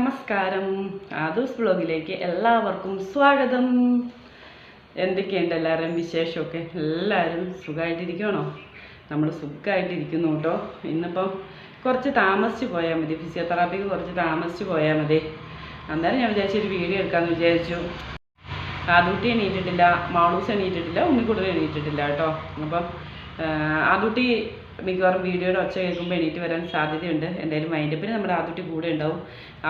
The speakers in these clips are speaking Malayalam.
നമസ്കാരം. ആദൂസ് ബ്ലോഗിലേക്ക് എല്ലാവർക്കും സ്വാഗതം. എന്തൊക്കെയുണ്ട് എല്ലാവരുടെയും വിശേഷമൊക്കെ? എല്ലാവരും സുഖമായിട്ടിരിക്കണോ നമ്മൾ സുഖമായിട്ടിരിക്കുന്നു കേട്ടോ. ഇന്നിപ്പം കുറച്ച് താമസിച്ച് പോയാൽ മതി. ഫിസിയോതെറാപ്പിക്ക് കുറച്ച് താമസിച്ച് പോയാൽ മതി. അന്നേരം ഞാൻ വിചാരിച്ചു ഒരു വീഡിയോ എടുക്കാമെന്ന് വിചാരിച്ചു. ആദൂട്ടി എണീറ്റിട്ടില്ല മാളൂസ് എണീറ്റിട്ടില്ല ഉണ്ണിക്കുട്ടൻ എണീറ്റിട്ടില്ല കേട്ടോ. അപ്പം ആദൂട്ടി മിക്കവാറും വീഡിയോയുടെ ഒച്ച കേൾക്കുമ്പോൾ എണീറ്റ് വരാൻ സാധ്യതയുണ്ട്. എന്തായാലും മൈൻഡ് പിന്നെ നമ്മുടെ ആദൂട്ടി കൂടെ ഉണ്ടാവും.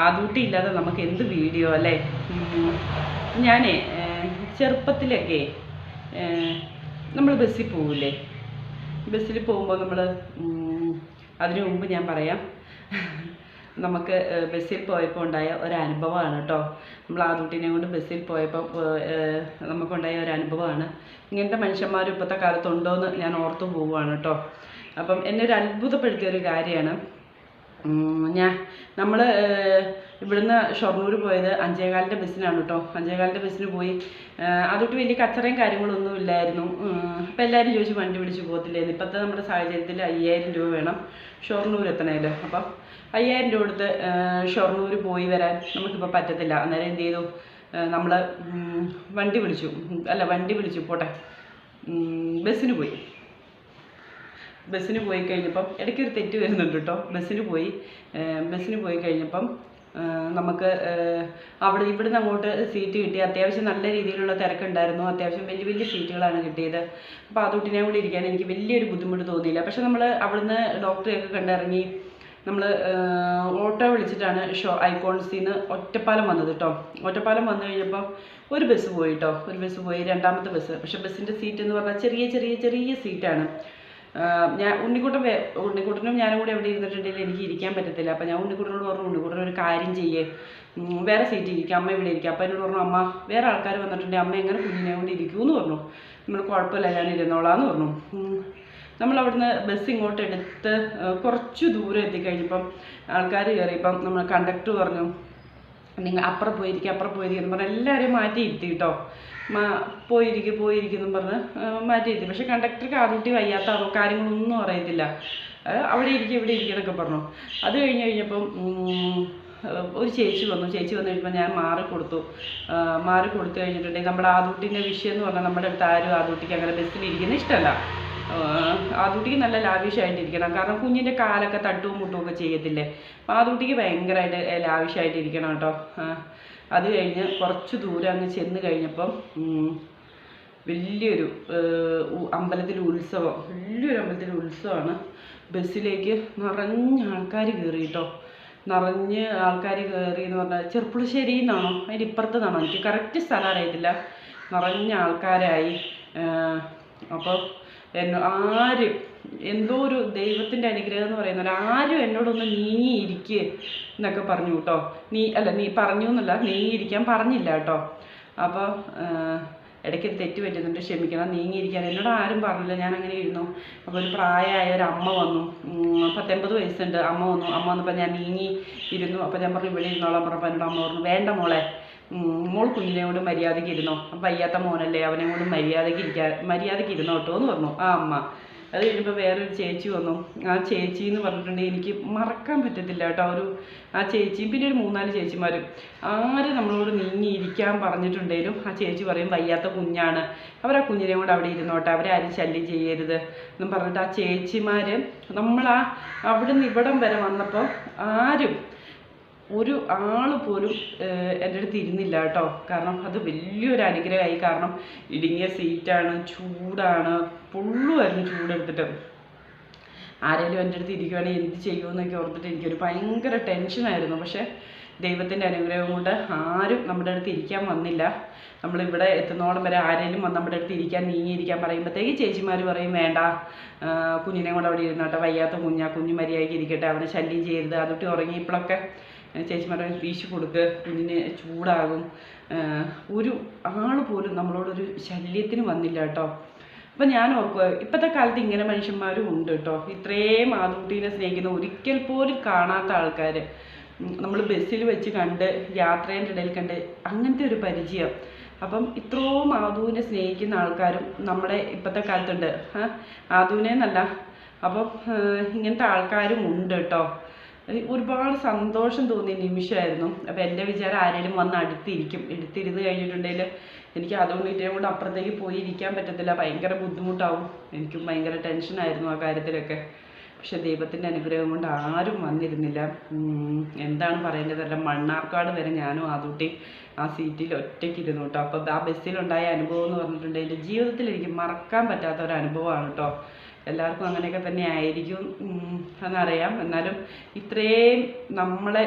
ആദൂട്ടി ഇല്ലാതെ നമുക്ക് എന്ത് വീഡിയോ അല്ലേ? ഞാനേ ചെറുപ്പത്തിലൊക്കെ നമ്മൾ ബസ്സിൽ പോവില്ലേ ബസ്സിൽ പോകുമ്പോൾ നമ്മൾ അതിനു മുമ്പ് ഞാൻ പറയാം. നമുക്ക് ബസ്സിൽ പോയപ്പോൾ ഉണ്ടായ ഒരു അനുഭവമാണ് കേട്ടോ നമ്മൾ ആദൂട്ടിനെ കൊണ്ട് ബസ്സിൽ പോയപ്പോൾ നമുക്കുണ്ടായ ഒരു അനുഭവമാണ് ഇങ്ങനത്തെ മനുഷ്യന്മാർ ഇപ്പോഴത്തെ കാലത്തുണ്ടോയെന്ന് ഞാൻ ഓർത്തു പോവുകയാണ് കേട്ടോ അപ്പം എന്നെ ഒരു അത്ഭുതപ്പെടുത്തിയ ഒരു കാര്യമാണ്. ഞാൻ നമ്മൾ ഇവിടുന്ന് ഷൊർണൂർ പോയത് അഞ്ചേകാലിന്റെ ബസ്സിനാണ് കേട്ടോ അഞ്ചേകാലിന്റെ ബസ്സിന് പോയി അതൊട്ട് വലിയ കച്ചറയും കാര്യങ്ങളൊന്നും ഇല്ലായിരുന്നു. അപ്പം എല്ലാവരും ചോദിച്ചു വണ്ടി പിടിച്ച് പോകത്തില്ലായിരുന്നു ഇപ്പോഴത്തെ നമ്മുടെ സാഹചര്യത്തിൽ അയ്യായിരം രൂപ വേണം ഷൊർണൂർ എത്തണേൽ. അപ്പം അയ്യായിരം രൂപ കൊടുത്ത് ഷൊർണൂർ പോയി വരാൻ നമുക്കിപ്പോൾ പറ്റത്തില്ല. അന്നേരം എന്ത് ചെയ്തു? നമ്മൾ വണ്ടി വിളിച്ചു. അല്ല വണ്ടി വിളിച്ചു. പോട്ടെ. ബസ്സിന് പോയി. ബസ്സിന് പോയി കഴിഞ്ഞപ്പം ഇടയ്ക്കൊരു തെറ്റ് വരുന്നുണ്ട് കേട്ടോ. ബസ്സിന് പോയി. ബസ്സിന് പോയി കഴിഞ്ഞപ്പം നമുക്ക് അവിടെ ഇവിടുന്ന് അങ്ങോട്ട് സീറ്റ് കിട്ടി. അത്യാവശ്യം നല്ല രീതിയിലുള്ള തിരക്കുണ്ടായിരുന്നു. അത്യാവശ്യം വലിയ വലിയ സീറ്റുകളാണ് കിട്ടിയത്. അപ്പോൾ അതൊട്ടിനെ കൂടി ഇരിക്കാൻ എനിക്ക് വലിയൊരു ബുദ്ധിമുട്ട് തോന്നിയില്ല. പക്ഷെ നമ്മൾ അവിടുന്ന് ഡോക്ടറെയൊക്കെ കണ്ടിറങ്ങി നമ്മൾ ഓട്ടോ വിളിച്ചിട്ടാണ് ഷോ ഐക്കോൺസിൽ നിന്ന് ഒറ്റപ്പാലം വന്നത് കേട്ടോ. ഒറ്റപ്പാലം വന്നു കഴിഞ്ഞപ്പോൾ ഒരു ബസ് പോയി കേട്ടോ. ഒരു ബസ് പോയി. രണ്ടാമത്തെ ബസ്. പക്ഷെ ബസ്സിന്റെ സീറ്റ് എന്ന് പറഞ്ഞാൽ ചെറിയ ചെറിയ ചെറിയ സീറ്റാണ്. ഞാൻ ഉണ്ണിക്കുട്ടൻ ഉണ്ണിക്കുട്ടനും ഞാനും കൂടി എവിടെ ഇരുന്നിട്ടുണ്ടെങ്കിൽ എനിക്ക് ഇരിക്കാൻ പറ്റത്തില്ല. അപ്പം ഞാൻ ഉണ്ണിക്കുട്ടനോട് പറഞ്ഞു ഉണ്ണിക്കുട്ടൻ ഒരു കാര്യം ചെയ്യേ. വേറെ സീറ്റ് ഇരിക്കുക അമ്മ ഇവിടെ ഇരിക്കുക അപ്പം എന്നോട് പറഞ്ഞു അമ്മ വേറെ ആൾക്കാർ വന്നിട്ടുണ്ടെങ്കിൽ അമ്മ എങ്ങനെ കുഞ്ഞിനെ കൊണ്ട് ഇരിക്കുമെന്ന് പറഞ്ഞു. നമ്മൾ കുഴപ്പമില്ല ഞാൻ ഇരുന്നോളാന്ന് പറഞ്ഞു. നമ്മൾ അവിടുന്ന് ബസ് ഇങ്ങോട്ട് എടുത്ത് കുറച്ച് ദൂരം എത്തിക്കഴിഞ്ഞപ്പം ആൾക്കാർ കയറി കയറിയപ്പം നമ്മൾ കണ്ടക്ടർ പറഞ്ഞു നിങ്ങൾ അപ്പുറം പോയിരിക്കുക അപ്പുറം പോയിരിക്കുക എന്ന് പറഞ്ഞാൽ എല്ലാവരെയും മാറ്റി ഇരുത്തി കേട്ടോ. പോയിരിക്കും പോയിരിക്കും എന്നും പറഞ്ഞ് മാറ്റിയിരുത്തി. പക്ഷെ കണ്ടക്ടർക്ക് ആദ്യത്തെ വയ്യാത്ത കാര്യങ്ങളൊന്നും അറിയത്തില്ല. അവിടെ ഇരിക്കും ഇവിടെ ഇരിക്കും എന്നൊക്കെ പറഞ്ഞു. അത് കഴിഞ്ഞ് കഴിഞ്ഞപ്പം ഒരു ചേച്ചി വന്നു. ചേച്ചി വന്നു കഴിഞ്ഞപ്പോൾ ഞാൻ മാറി കൊടുത്തു മാറി കൊടുത്തു കഴിഞ്ഞിട്ടുണ്ടെങ്കിൽ നമ്മുടെ ആദൂട്ടിന്റെ വിഷയം എന്ന് പറഞ്ഞാൽ നമ്മുടെ അടുത്ത് ആരും ആദൂട്ടിക്ക് അങ്ങനെ ബസ്സിൽ ഇരിക്കുന്നത് ഇഷ്ടമല്ല. ആദൂട്ടിക്ക് നല്ല ലാവിഷായിട്ടിരിക്കണം. കാരണം കുഞ്ഞിന്റെ കാലൊക്കെ തട്ടും മുട്ടും ഒക്കെ ചെയ്യത്തില്ലേ? അപ്പോൾ ആദൂട്ടിക്ക് ഭയങ്കരമായിട്ട് ലാവിഷായിട്ടിരിക്കണം കേട്ടോ. അത് കഴിഞ്ഞ് കുറച്ച് ദൂരം അങ്ങ് ചെന്ന് കഴിഞ്ഞപ്പം വലിയൊരു അമ്പലത്തിലെ ഉത്സവം വലിയൊരു അമ്പലത്തിൽ ഉത്സവമാണ്. ബസ്സിലേക്ക് നിറഞ്ഞ ആൾക്കാർ കയറി കേട്ടോ. നിറഞ്ഞ് ആൾക്കാർ കയറി എന്ന് പറഞ്ഞാൽ ചെറുപ്പുളശ്ശേരി എന്നാണോ? അതിന്റെ ഇപ്പുറത്ത് നിന്നാണോ? എനിക്ക് കറക്റ്റ് സ്ഥലം അറിയത്തില്ല. നിറഞ്ഞ ആൾക്കാരായി അപ്പോൾ എന്നോ ആരും എന്തോ ഒരു ദൈവത്തിന്റെ അനുഗ്രഹം എന്ന് പറയുന്നത് ആരും എന്നോടൊന്ന് നീങ്ങിയിരിക്കുക എന്നൊക്കെ പറഞ്ഞു കേട്ടോ. നീ അല്ല നീ പറഞ്ഞു എന്നല്ല നീങ്ങിയിരിക്കാൻ പറഞ്ഞില്ല കേട്ടോ. അപ്പോൾ ഇടയ്ക്ക് തെറ്റ് പറ്റുന്നുണ്ട് ക്ഷമിക്കണം നീങ്ങിയിരിക്കാൻ. എന്നോട് ആരും പറഞ്ഞില്ല ഞാൻ അങ്ങനെ ഇരുന്നു. അപ്പോൾ ഒരു പ്രായമായ ഒരു അമ്മ വന്നു. പത്തൊമ്പത് വയസ്സുണ്ട്. അമ്മ വന്നു. അമ്മ വന്നപ്പോൾ ഞാൻ നീങ്ങി ഇരുന്നു. അപ്പോൾ ഞാൻ പറഞ്ഞു ഇവിടെ ഇരുന്നോളാം പറഞ്ഞപ്പോൾ എന്നോട് അമ്മ പറഞ്ഞു വേണ്ട മോളെ മോൾ കുഞ്ഞിനെ കൊണ്ട് മര്യാദയ്ക്ക് ഇരുന്നോ? വയ്യാത്ത മോനല്ലേ അവനെ കൊണ്ട് മര്യാദയ്ക്ക് ഇരിക്കാ മര്യാദയ്ക്ക് ഇരുന്നോ കേട്ടോ എന്ന് പറഞ്ഞു. ആ അമ്മ. അത് കഴിഞ്ഞപ്പോൾ വേറൊരു ചേച്ചി വന്നു. ആ ചേച്ചി എന്ന് പറഞ്ഞിട്ടുണ്ടെങ്കിൽ എനിക്ക് മറക്കാൻ പറ്റത്തില്ല കേട്ടോ ഒരു ആ ചേച്ചിയും പിന്നെ ഒരു മൂന്നാൽ ചേച്ചിമാരും. ആര് നമ്മളോട് നീങ്ങി ഇരിക്കാൻ പറഞ്ഞിട്ടുണ്ടെങ്കിലും ആ ചേച്ചി പറയും വയ്യാത്ത കുഞ്ഞാണ്. അവർ ആ കുഞ്ഞിനെ കൊണ്ട് അവിടെ ഇരുന്നോട്ടെ അവരെ ആരും ശല്യം ചെയ്യരുത് എന്നും പറഞ്ഞിട്ട് ആ ചേച്ചിമാർ നമ്മൾ ആ അവിടെ നിന്ന് ഇവിടം വരെ വന്നപ്പോൾ ആരും ഒരു ആൾ പോലും എന്റെ അടുത്ത് ഇരുന്നില്ല കേട്ടോ. കാരണം അത് വലിയൊരു അനുഗ്രഹമായി. കാരണം ഇടുങ്ങിയ സീറ്റാണ് ചൂടാണ് പൊള്ളുമായിരുന്നു ചൂടെടുത്തിട്ട്. ആരെങ്കിലും എന്റെ അടുത്ത് ഇരിക്കുവാണെങ്കിൽ എന്ത് ചെയ്യുമെന്നൊക്കെ ഓർത്തിട്ട് എനിക്കൊരു ഭയങ്കര ടെൻഷനായിരുന്നു. പക്ഷേ ദൈവത്തിന്റെ അനുഗ്രഹം കൊണ്ട് ആരും നമ്മുടെ അടുത്ത് ഇരിക്കാൻ വന്നില്ല. നമ്മളിവിടെ എത്തുന്നോളം വരെ ആരെങ്കിലും വന്ന് നമ്മുടെ അടുത്ത് ഇരിക്കാൻ നീങ്ങിയിരിക്കാൻ പറയുമ്പോഴത്തേക്ക് ചേച്ചിമാർ പറയും വേണ്ട കുഞ്ഞിനെ കൊണ്ട് അവിടെ ഇരുന്നോട്ടെ വയ്യാത്ത കുഞ്ഞാ കുഞ്ഞു മര്യാദയ്ക്ക് ഇരിക്കട്ടെ. അവനെ ശല്യം ചെയ്യരുത്. അതൊട്ട് ഉറങ്ങിയപ്പോഴൊക്കെ ചേച്ചിമാരെ വീശി കൊടുക്ക് കുഞ്ഞിന് ചൂടാകും. ഒരു ആൾ പോലും നമ്മളോടൊരു ശല്യത്തിന് വന്നില്ല കേട്ടോ. അപ്പം ഞാൻ ഓർക്കുക ഇപ്പോഴത്തെ കാലത്ത് ഇങ്ങനെ മനുഷ്യന്മാരും ഉണ്ട് കേട്ടോ. ഇത്രയും ആദൂട്ടീനെ സ്നേഹിക്കുന്ന ഒരിക്കൽ പോലും കാണാത്ത ആൾക്കാർ നമ്മൾ ബസ്സിൽ വെച്ച് കണ്ട് യാത്രേന്റെ ഇടയിൽ കണ്ട് അങ്ങനത്തെ ഒരു പരിചയം. അപ്പം ഇത്രയും ആദുവിനെ സ്നേഹിക്കുന്ന ആൾക്കാരും നമ്മുടെ ഇപ്പോഴത്തെ കാലത്തുണ്ട്. ആദുവിനെ എന്നല്ല അപ്പം ഇങ്ങനത്തെ ആൾക്കാരും ഉണ്ട് കേട്ടോ. ഒരുപാട് സന്തോഷം തോന്നിയ നിമിഷമായിരുന്നു. അപ്പോൾ എന്റെ വിചാരം ആരെങ്കിലും വന്ന് അടുത്തിരിക്കും. എടുത്തിരുന്ന് കഴിഞ്ഞിട്ടുണ്ടെങ്കിൽ എനിക്ക് അതുകൊണ്ട് ഇറ്റയും കൊണ്ട് അപ്പുറത്തേക്ക് പോയി ഇരിക്കാൻ പറ്റത്തില്ല. ഭയങ്കര ബുദ്ധിമുട്ടാവും. എനിക്കും ഭയങ്കര ടെൻഷനായിരുന്നു ആ കാര്യത്തിലൊക്കെ. പക്ഷെ ദൈവത്തിന്റെ അനുഗ്രഹം കൊണ്ട് ആരും വന്നിരുന്നില്ല. എന്താണ് പറയേണ്ടതല്ല മണ്ണാർക്കാട് വരെ ഞാനും ആദൂട്ടി ആ സീറ്റിൽ ഒറ്റയ്ക്ക് ഇരുന്നു കേട്ടോ. അപ്പോൾ ആ ബസ്സിലുണ്ടായ അനുഭവം എന്ന് പറഞ്ഞിട്ടുണ്ടെങ്കിൽ ജീവിതത്തിൽ എനിക്ക് മറക്കാൻ പറ്റാത്ത ഒരു അനുഭവമാണ് കേട്ടോ. എല്ലാവർക്കും അങ്ങനെയൊക്കെ തന്നെ ആയിരിക്കും എന്നറിയാം. എന്നാലും ഇത്രയും നമ്മളെ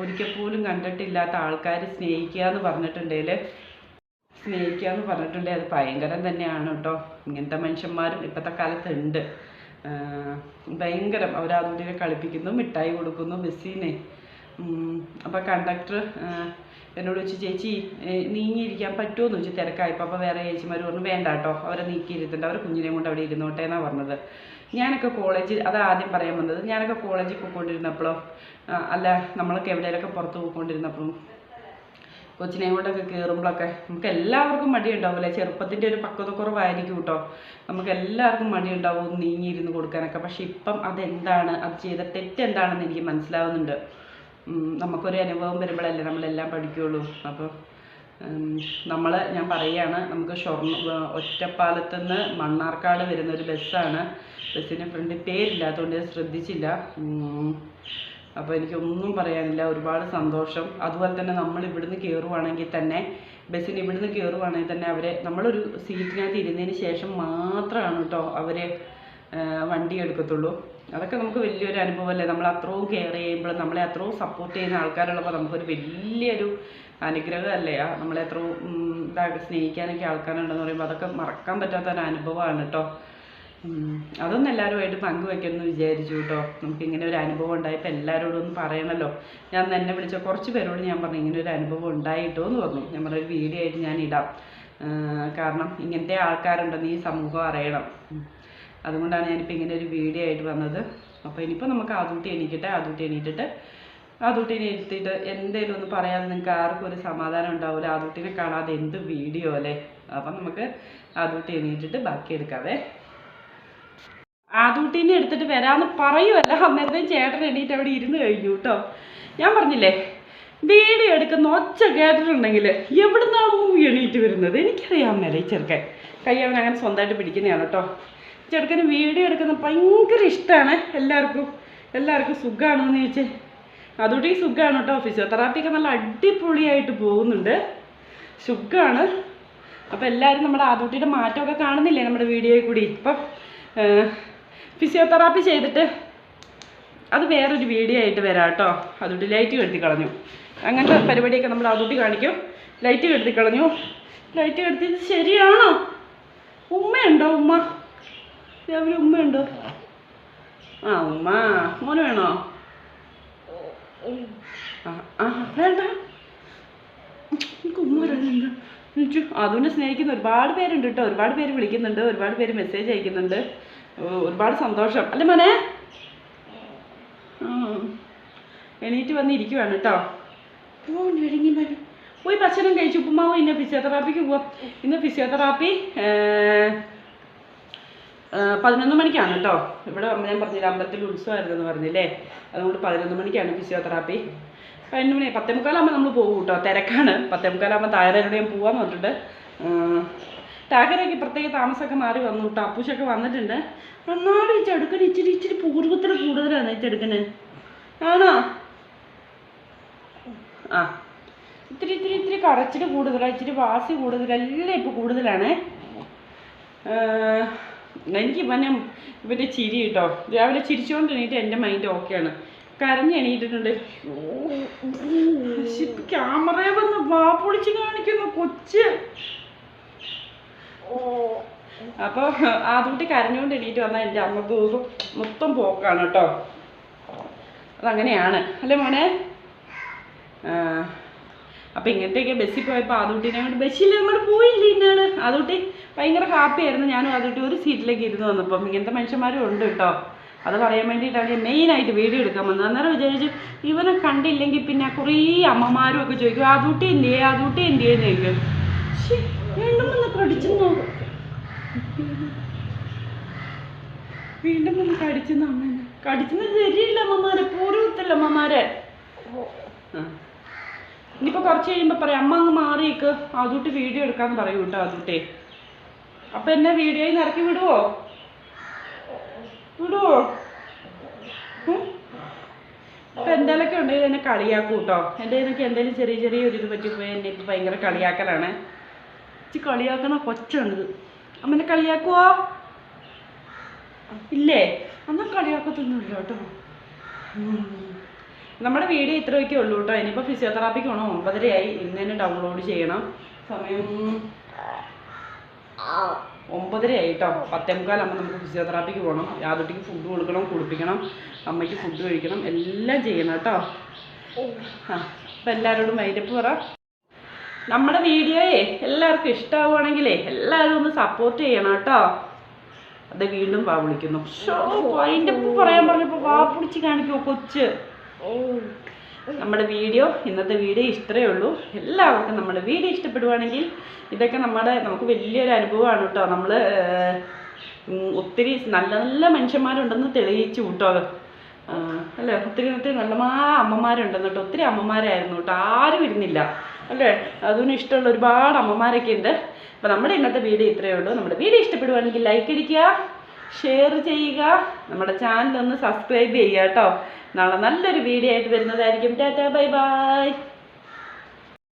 ഒരിക്കൽ പോലും കണ്ടിട്ടില്ലാത്ത ആൾക്കാർ സ്നേഹിക്കുക എന്ന് പറഞ്ഞിട്ടുണ്ടെങ്കിൽ സ്നേഹിക്കുക എന്ന് പറഞ്ഞിട്ടുണ്ടെങ്കിൽ അത് ഭയങ്കരം തന്നെയാണ് കേട്ടോ. ഇങ്ങനത്തെ മനുഷ്യന്മാരും ഇപ്പോഴത്തെ കാലത്ത് ഉണ്ട്. ഭയങ്കരം അവർ കളിപ്പിക്കുന്നു മിഠായി കൊടുക്കുന്നു ബസ്സിനെ അപ്പോൾ കണ്ടക്ടർ എന്നോട് വെച്ച് ചേച്ചി നീങ്ങിയിരിക്കാൻ പറ്റുമോ എന്ന് ചോദിച്ചു തിരക്കായപ്പോൾ അപ്പോൾ വേറെ ചേച്ചിമാർ പറഞ്ഞു വേണ്ട കേട്ടോ അവരെ നീക്കിയിരുത്തണ്ട അവർ കുഞ്ഞിനെയും കൊണ്ട് അവിടെ ഇരുന്നോട്ടെ എന്നാണ് പറഞ്ഞത്. ഞാനൊക്കെ കോളേജിൽ അത് ആദ്യം പറയാൻ വന്നത് ഞാനൊക്കെ കോളേജിൽ പോയിക്കൊണ്ടിരുന്നപ്പോഴോ അല്ല നമ്മളൊക്കെ എവിടെയെങ്കിലൊക്കെ പുറത്ത് പോയിക്കൊണ്ടിരുന്നപ്പോഴും കൊച്ചിനെയും കൊണ്ടൊക്കെ കയറുമ്പോഴൊക്കെ നമുക്ക് എല്ലാവർക്കും മടിയുണ്ടാവില്ലേ ചെറുപ്പത്തിന്റെ ഒരു പക്വതക്കുറവായിരിക്കും കേട്ടോ നമുക്ക് എല്ലാവർക്കും മടിയുണ്ടാവും നീങ്ങിയിരുന്ന് കൊടുക്കാനൊക്കെ. പക്ഷെ ഇപ്പം അതെന്താണ്? അത് ചെയ്ത തെറ്റെന്താണെന്ന് എനിക്ക് മനസ്സിലാവുന്നുണ്ട്. നമുക്കൊരു അനുഭവം വരുമ്പോഴല്ലേ നമ്മളെല്ലാം പഠിക്കുകയുള്ളൂ അപ്പോൾ നമ്മൾ ഞാൻ പറയുകയാണ് നമുക്ക് ഷൊർണ ഒറ്റപ്പാലത്ത് നിന്ന് മണ്ണാർക്കാട് വരുന്ന ഒരു ബസ്സാണ്. ബസ്സിന്റെ ഫ്രണ്ടിൽ പേരില്ലാത്തതുകൊണ്ട് ഞാൻ ശ്രദ്ധിച്ചില്ല. അപ്പോൾ എനിക്കൊന്നും പറയാനില്ല. ഒരുപാട് സന്തോഷം. അതുപോലെ തന്നെ നമ്മൾ ഇവിടുന്ന് കയറുവാണെങ്കിൽ തന്നെ ബസ്സിന് ഇവിടുന്ന് കയറുവാണെങ്കിൽ തന്നെ അവരെ നമ്മളൊരു സീറ്റിനകത്ത് ഇരുന്നതിന് ശേഷം മാത്രമാണ് കേട്ടോ അവർ വണ്ടി എടുക്കത്തുള്ളൂ. അതൊക്കെ നമുക്ക് വലിയൊരു അനുഭവമല്ലേ? നമ്മൾ അത്രയും കെയർ ചെയ്യുമ്പോൾ നമ്മളെ അത്രയും സപ്പോർട്ട് ചെയ്യുന്ന ആൾക്കാരുള്ളപ്പോൾ നമുക്കൊരു വലിയൊരു അനുഗ്രഹമല്ലേ? നമ്മളെ അത്രയും ഇതായിട്ട് സ്നേഹിക്കാനൊക്കെ ആൾക്കാരുണ്ടെന്ന് പറയുമ്പോൾ അതൊക്കെ മറക്കാൻ പറ്റാത്ത ഒരു അനുഭവമാണ് കേട്ടോ. അതൊന്നും എല്ലാവരുമായിട്ട് പങ്കുവെക്കണമെന്ന് വിചാരിച്ചു കേട്ടോ നമുക്ക് ഇങ്ങനെ ഒരു അനുഭവം ഉണ്ടായപ്പോൾ എല്ലാവരോടും ഒന്ന് പറയണമല്ലോ ഞാൻ എന്നെ വിളിച്ച കുറച്ച് പേരോട് ഞാൻ പറഞ്ഞു ഇങ്ങനെ ഒരു അനുഭവം ഉണ്ടായിട്ടോ എന്ന് പറഞ്ഞു. ഞാൻ ഒരു വീഡിയോ ആയിട്ട് ഞാൻ ഇടാം. കാരണം ഇങ്ങനത്തെ ആൾക്കാരുണ്ടെന്ന് ഈ സമൂഹം അറിയണം. അതുകൊണ്ടാണ് ഞാനിപ്പോൾ ഇങ്ങനെ ഒരു വീഡിയോ ആയിട്ട് വന്നത്. അപ്പോൾ ഇനിയിപ്പോൾ നമുക്ക് ആദൂട്ടി എണീക്കട്ടെ? ആദൂട്ടി എണീറ്റിട്ട് ആദൂട്ടിനെ എണീറ്റിട്ട് എന്തേലും ഒന്ന് പറയാതെ നിങ്ങൾക്ക് ആർക്കും ഒരു സമാധാനം ഉണ്ടാവില്ല ആദൂട്ടിനെ കാണാതെ എന്ത് വീഡിയോ അല്ലേ? അപ്പം നമുക്ക് ആദൂട്ടി എണീറ്റിട്ട് ബാക്കി എടുക്കാവേ. ആദൂട്ടീനെ എടുത്തിട്ട് വരാമെന്ന് പറയുമല്ല അന്നേരത്തെ ചേട്ടൻ എണീറ്റ് അവിടെ ഇരുന്ന് കഴിഞ്ഞു കേട്ടോ. ഞാൻ പറഞ്ഞില്ലേ വീഡിയോ എടുക്കുന്ന ഒച്ച കേട്ടിട്ടുണ്ടെങ്കിൽ എവിടുന്നാണോ എണീറ്റ് വരുന്നത്? എനിക്കറിയാം മേലെ ഈ ചെറുക്കൻ. കൈ അവൻ അങ്ങനെ സ്വന്തമായിട്ട് പിടിക്കുന്നതാണ് കേട്ടോ. ചെറുക്കന് വീഡിയോ എടുക്കുന്നത് ഭയങ്കര ഇഷ്ടമാണ് എല്ലാവർക്കും. എല്ലാവർക്കും സുഖമാണെന്ന് ചോദിച്ചേ. അതുകൂടി സുഖമാണ് കേട്ടോ ഫിസിയോതെറാപ്പിയൊക്കെ നല്ല അടിപൊളിയായിട്ട് പോകുന്നുണ്ട്. സുഖമാണ് അപ്പോൾ എല്ലാവരും നമ്മുടെ ആദൂട്ടിയുടെ മാറ്റമൊക്കെ കാണുന്നില്ലേ നമ്മുടെ വീഡിയോയിൽ കൂടി? ഇപ്പം ഫിസിയോതെറാപ്പി ചെയ്തിട്ട് അത് വേറൊരു വീഡിയോ ആയിട്ട് വരാം കേട്ടോ. അതുകൊണ്ട് ലൈറ്റ് കെടുത്തി കളഞ്ഞു. അങ്ങനത്തെ പരിപാടിയൊക്കെ നമ്മൾ അതുകൂട്ടി കാണിക്കും. ലൈറ്റ് കെടുത്തി കളഞ്ഞു. ലൈറ്റ് കെടുത്തിയത് ശരിയാണോ? ഉമ്മയുണ്ടോ ഉമ്മ? രാവിലെ ഉമ്മയുണ്ടോ? ആ ഉമ്മ. മോന് വേണോ? അതിനെ സ്നേഹിക്കുന്ന ഒരുപാട് പേരുണ്ട് കേട്ടോ. ഒരുപാട് പേര് വിളിക്കുന്നുണ്ട്. ഒരുപാട് പേര് മെസ്സേജ് അയക്കുന്നുണ്ട്. ഒരുപാട് സന്തോഷം. അല്ലേ മോനെ. എണീറ്റ് വന്ന് ഇരിക്കുവാണ് കേട്ടോ. പോയി ഭക്ഷണം കഴിച്ചു. ഉപ്പുമാവ് ഇന്ന് ഫിസിയോതെറാപ്പിക്ക് പോവാം. ഇന്ന് ഫിസിയോതെറാപ്പി പതിനൊന്ന് മണിക്കാണ് കേട്ടോ. ഇവിടെ ഞാൻ പറഞ്ഞില്ല അമ്പലത്തിൽ ഉത്സവമായിരുന്നെന്ന് പറഞ്ഞില്ലേ? അതുകൊണ്ട് പതിനൊന്ന് മണിക്കാണ് ഫിസിയോതെറാപ്പി. പതിനൊന്ന് മണി പത്തേ നമ്മൾ പോകും കേട്ടോ. തിരക്കാണ്. പത്തേ മുക്കാലാകുമ്പോൾ തായറയുടെയും പോവാന്ന് പറഞ്ഞിട്ട്. ടാഗരൊക്കെ പ്രത്യേക താമസമൊക്കെ മാറി വന്നു കേട്ടോ. അപ്പൂശൊക്കെ വന്നിട്ടുണ്ട്. എന്നാലും ഈ ചെടുക്കന് ഇച്ചിരി ഇച്ചിരി പൂർവത്തിൽ കൂടുതലാണ് ഈ ചെടുക്കന്. ആണോ? ആ ഇത്തിരി ഇത്തിരി ഇത്തിരി കറച്ചിൽ കൂടുതലാണ് ഇച്ചിരി വാസി കൂടുതലാണ് എല്ലാം ഇപ്പോൾ കൂടുതലാണ്. എനിക്ക് ഇവനെ ഇവന്റെ ചിരി കേട്ടോ. രാവിലെ ചിരിച്ചുകൊണ്ട് എണീറ്റ് എന്റെ മൈൻഡ് ഓക്കെയാണ് കരഞ്ഞ് എണീറ്റിട്ടുണ്ട്. ക്യാമറയെ വന്ന് വാ പൊളിച്ച് കാണിക്കുന്നു കൊച്ച്. അപ്പോൾ ആദ്യമായിട്ട് കരഞ്ഞുകൊണ്ട് എണീറ്റ് വന്നാൽ എന്റെ അന്നത്തെ ദിവസം മൊത്തം പോക്കാണ് കേട്ടോ. അതങ്ങനെയാണ്. അല്ലേ മോനെ? അപ്പം ഇങ്ങനത്തെയൊക്കെ ബസ്സിൽ പോയപ്പോൾ ആദൂട്ടിനെ കൊണ്ട് ബസ്സിൽ നമ്മൾ പോയില്ലേ ഇന്നാണ് ആദൂട്ടി ഭയങ്കര ഹാപ്പി ആയിരുന്നു. ഞാനും ആദൂട്ടി ഒരു സീറ്റിലേക്ക് ഇരുന്ന് വന്നപ്പം ഇങ്ങനത്തെ മനുഷ്യന്മാരും ഉണ്ട് കേട്ടോ. അത് പറയാൻ വേണ്ടിയിട്ടാണ് ഞാൻ മെയിനായിട്ട് വീഡിയോ എടുക്കാൻ വന്നത്. അന്നേരം വിചാരിച്ചു ഇവനെ കണ്ടില്ലെങ്കിൽ പിന്നെ കുറേ അമ്മമാരും ഒക്കെ ചോദിക്കും ആദൂട്ടി എന്ത് ചെയ്യേ ആദൂട്ടി എന്ത് ചെയ്യുന്ന ചോദിക്കും. ശ്ശേ, വീണ്ടും വന്ന് കടിച്ചു വീണ്ടും വന്ന് കടിച്ചെന്ന് അമ്മേനെ. കടിച്ചെന്ന് ശരിയില്ല അമ്മമാരെ പൂരി അമ്മമാരെ. ആ. ഇനിയിപ്പോൾ കുറച്ച് കഴിയുമ്പോൾ പറയാം. അമ്മ അങ്ങ് മാറിയേക്ക്. അതുട്ടി വീഡിയോ എടുക്കാൻ പറയൂ കേട്ടോ അതുട്ടേ അപ്പം എന്നെ വീഡിയോയിൽ നിന്ന് ഇറക്കി വിടുവോ? വിടുവോ? ഇപ്പം എന്തെങ്കിലുമൊക്കെ ഉണ്ടെങ്കിൽ എന്നെ കളിയാക്കും കേട്ടോ. എന്റെ കയ്യിലൊക്കെ എന്തെങ്കിലും ചെറിയ ചെറിയ ഒരു ഇത് പറ്റിപ്പോയി എന്നെ ഇപ്പം ഭയങ്കര കളിയാക്കലാണ്. ഇച്ചി കളിയാക്കണ കൊച്ചുണ്ട് അമ്മനെ കളിയാക്കുവോ? ഇല്ലേ? അന്ന് കളിയാക്കത്തൊന്നുമില്ല കേട്ടോ. നമ്മുടെ വീഡിയോ ഇത്രയൊക്കെ ഉള്ളൂ കേട്ടോ. ഇനിയിപ്പോൾ ഫിസിയോതെറാപ്പിക്ക് പോകണം ഒമ്പതരയായി. ഇന്ന് തന്നെ ഡൗൺലോഡ് ചെയ്യണം. സമയം ഒമ്പതരയായി കേട്ടോ. പത്തേമുക്കാലാകുമ്പോൾ നമുക്ക് ഫിസിയോതെറാപ്പിക്ക് പോകണം യാതൊട്ടിക്ക് ഫുഡ് കൊടുക്കണം കുടിപ്പിക്കണം അമ്മയ്ക്ക് ഫുഡ് കഴിക്കണം എല്ലാം ചെയ്യണം കേട്ടോ. ആ അപ്പം എല്ലാവരോടും വൈകിട്ട് പറ. നമ്മുടെ വീഡിയോയെ എല്ലാവർക്കും ഇഷ്ടമാവുകയാണെങ്കിലേ എല്ലാവരും ഒന്ന് സപ്പോർട്ട് ചെയ്യണം കേട്ടോ. അത് വീണ്ടും വാ വിളിക്കുന്നു. അതിന്റെ പറയാൻ പറഞ്ഞപ്പോൾ വാ പിടിച്ച് കാണിക്കുമോ കൊച്ച്. നമ്മുടെ വീഡിയോ ഇന്നത്തെ വീഡിയോ ഇത്രയേ ഉള്ളൂ. എല്ലാവർക്കും നമ്മുടെ വീഡിയോ ഇഷ്ടപ്പെടുവാണെങ്കിൽ ഇതൊക്കെ നമ്മുടെ നമുക്ക് വലിയൊരു അനുഭവമാണ് കേട്ടോ. നമ്മൾ ഒത്തിരി നല്ല നല്ല മനുഷ്യന്മാരുണ്ടെന്ന് തെളിയിച്ചു കേട്ടോ. അല്ലേ? ഒത്തിരി ഒത്തിരി നല്ലമാ അമ്മമാരുണ്ടെന്ന് കേട്ടോ. ഒത്തിരി അമ്മമാരായിരുന്നു കേട്ടോ. ആരും ഇരുന്നില്ല. അല്ലേ? അതിന് ഇഷ്ടമുള്ള ഒരുപാട് അമ്മമാരൊക്കെ ഉണ്ട്. അപ്പോൾ നമ്മുടെ ഇന്നത്തെ വീഡിയോ ഇത്രയേ ഉള്ളൂ. നമ്മുടെ വീഡിയോ ഇഷ്ടപ്പെടുവാണെങ്കിൽ ലൈക്ക് അടിക്കുക ഷെയർ ചെയ്യുക. നമ്മുടെ ചാനൽ ഒന്ന് സബ്സ്ക്രൈബ് ചെയ്യുക കേട്ടോ. നാളെ നല്ലൊരു വീഡിയോ ആയിട്ട് വരുന്നതായിരിക്കും. Tata bye bye